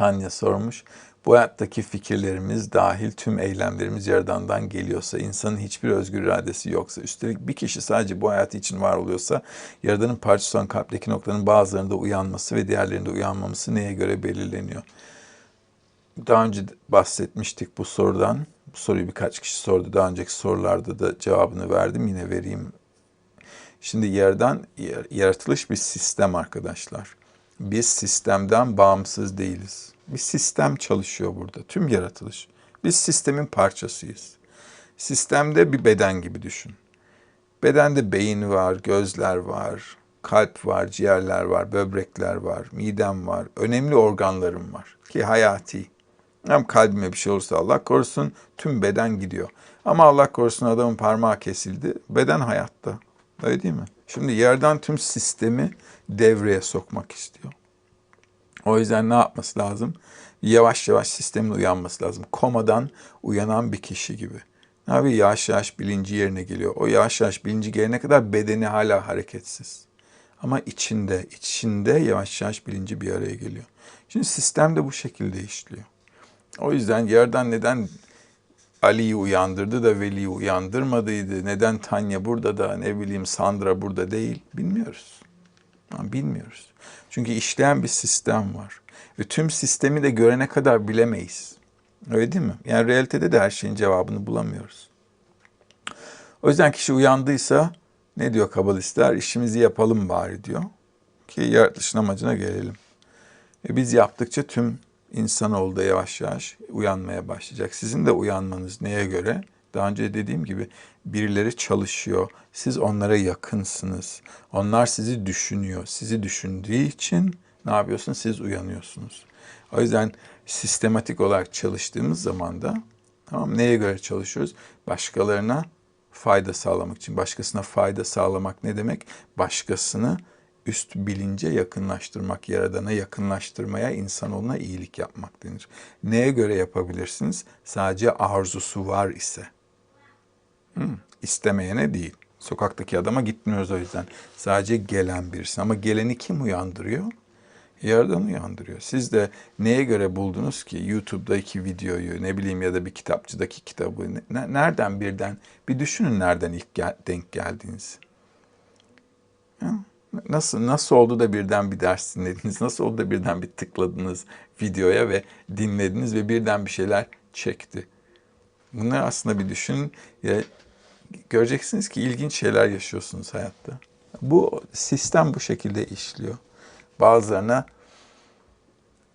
Tanya sormuş. Bu hayattaki fikirlerimiz dahil tüm eylemlerimiz Yaradan'dan geliyorsa, insanın hiçbir özgür iradesi yoksa, üstelik bir kişi sadece bu hayatı için var oluyorsa, Yaradan'ın parçası olan kalpteki noktaların bazılarında uyanması ve diğerlerinde uyanmaması neye göre belirleniyor? Daha önce bahsetmiştik bu sorudan. Bu soruyu birkaç kişi sordu. Daha önceki sorularda da cevabını verdim. Yine vereyim. Şimdi yerden yaratılış bir sistem arkadaşlar. Biz sistemden bağımsız değiliz. Bir sistem çalışıyor burada. Tüm yaratılış. Biz sistemin parçasıyız. Sistemde bir beden gibi düşün. Bedende beyin var, gözler var, kalp var, ciğerler var, böbrekler var, midem var. Önemli organlarım var ki hayati. Hem kalbime bir şey olursa Allah korusun tüm beden gidiyor. Ama Allah korusun adamın parmağı kesildi. Beden hayatta. Öyle değil mi? Şimdi yerden tüm sistemi devreye sokmak istiyor. O yüzden ne yapması lazım? Yavaş yavaş sistemin uyanması lazım. Komadan uyanan bir kişi gibi. Ne yapıyor? Yavaş yavaş bilinci yerine geliyor. O yavaş yavaş bilinci gelene kadar bedeni hala hareketsiz. Ama içinde, içinde yavaş yavaş bilinci bir araya geliyor. Şimdi sistem de bu şekilde işliyor. O yüzden yerden neden Ali'yi uyandırdı da Veli'yi uyandırmadıydı? Neden Tanya burada da ne bileyim Sandra burada değil? Bilmiyoruz. Bilmiyoruz. Çünkü işleyen bir sistem var. Ve tüm sistemi de görene kadar bilemeyiz. Öyle değil mi? Yani realitede de her şeyin cevabını bulamıyoruz. O yüzden kişi uyandıysa ne diyor kabalistler? İşimizi yapalım bari diyor. Ki yaratılışın amacına gelelim. E biz yaptıkça tüm insanoğlu da yavaş yavaş uyanmaya başlayacak. Sizin de uyanmanız neye göre? Daha önce dediğim gibi birileri çalışıyor. Siz onlara yakınsınız. Onlar sizi düşünüyor. Sizi düşündüğü için ne yapıyorsunuz? Siz uyanıyorsunuz. O yüzden sistematik olarak çalıştığımız zaman da tamam neye göre çalışıyoruz? Başkalarına fayda sağlamak için. Başkasına fayda sağlamak ne demek? Başkasını üst bilince yakınlaştırmak, yaradana yakınlaştırmaya, insanoğluna iyilik yapmak denir. Neye göre yapabilirsiniz? Sadece arzusu var ise. Hmm, istemeyene değil. Sokaktaki adama gitmiyoruz o yüzden. Sadece gelen birisi. Ama geleni kim uyandırıyor? Yaradan uyandırıyor. Siz de neye göre buldunuz ki YouTube'daki videoyu, ne bileyim ya da bir kitapçıdaki kitabı, ne, nereden birden, bir düşünün nereden ilk gel, denk geldiğinizi. Nasıl nasıl oldu da birden bir ders dinlediniz? Nasıl oldu da birden bir tıkladınız videoya ve dinlediniz ve birden bir şeyler çekti? Bunları aslında bir düşünün. Ya, göreceksiniz ki ilginç şeyler yaşıyorsunuz hayatta. Bu sistem bu şekilde işliyor. Bazılarına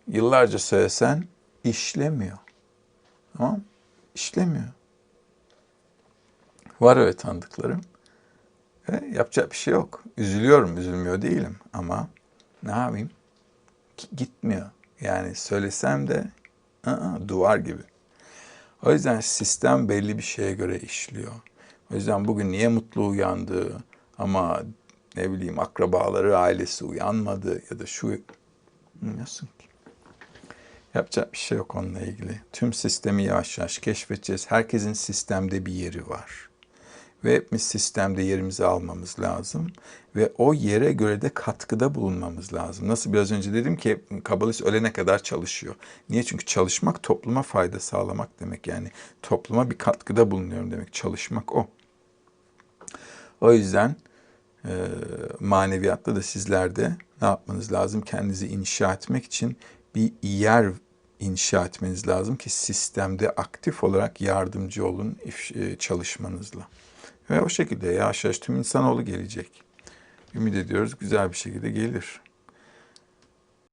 yıllarca söylesen işlemiyor. Tamam İşlemiyor. Var öyle tanıdıklarım. Yapacak bir şey yok. Üzülüyorum, üzülmüyor değilim ama ne yapayım? Gitmiyor. Yani söylesem de ı -ı, duvar gibi. O yüzden sistem belli bir şeye göre işliyor. O yüzden bugün niye mutlu uyandı ama ne bileyim akrabaları, ailesi uyanmadı ya da şu bilmiyorsun ki. Yapacak bir şey yok onunla ilgili. Tüm sistemi yavaş yavaş keşfedeceğiz. Herkesin sistemde bir yeri var. Ve hepimiz sistemde yerimizi almamız lazım. Ve o yere göre de katkıda bulunmamız lazım. Nasıl biraz önce dedim ki kabalist ölene kadar çalışıyor. Niye? Çünkü çalışmak topluma fayda sağlamak demek. Yani topluma bir katkıda bulunuyorum demek. Çalışmak o. O yüzden e, maneviyatta da sizlerde ne yapmanız lazım? Kendinizi inşa etmek için bir yer inşa etmeniz lazım ki sistemde aktif olarak yardımcı olun e, çalışmanızla. Ve o şekilde yavaş yavaş tüm insanoğlu gelecek. Ümit ediyoruz güzel bir şekilde gelir.